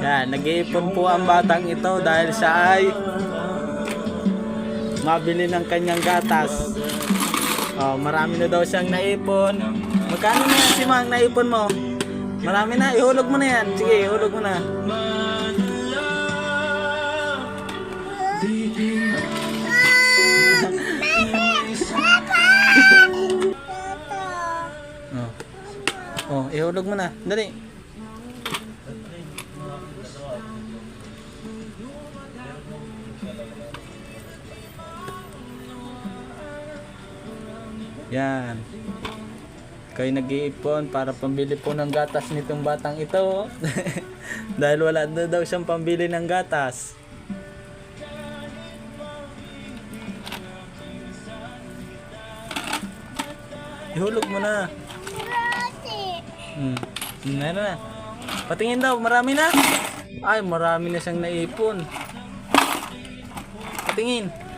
Yan, nag-iipon po ang batang ito dahil siya ay mabili ng kanyang gatas. Oh, marami na daw siyang naipon. Magkano na yan si Mang naipon mo? Marami na, ihulog mo na yan. Sige, ihulog mo na. Oh. Oh, ihulog mo na. Dali. Yan. Kayo nag-iipon para pambili po ng gatas nitong batang ito. Dahil wala na daw siyang pambili ng gatas. Ihulog mo na. Hmm. Meron na. Patingin daw, marami na. Ay, marami na siyang naipon. Patingin.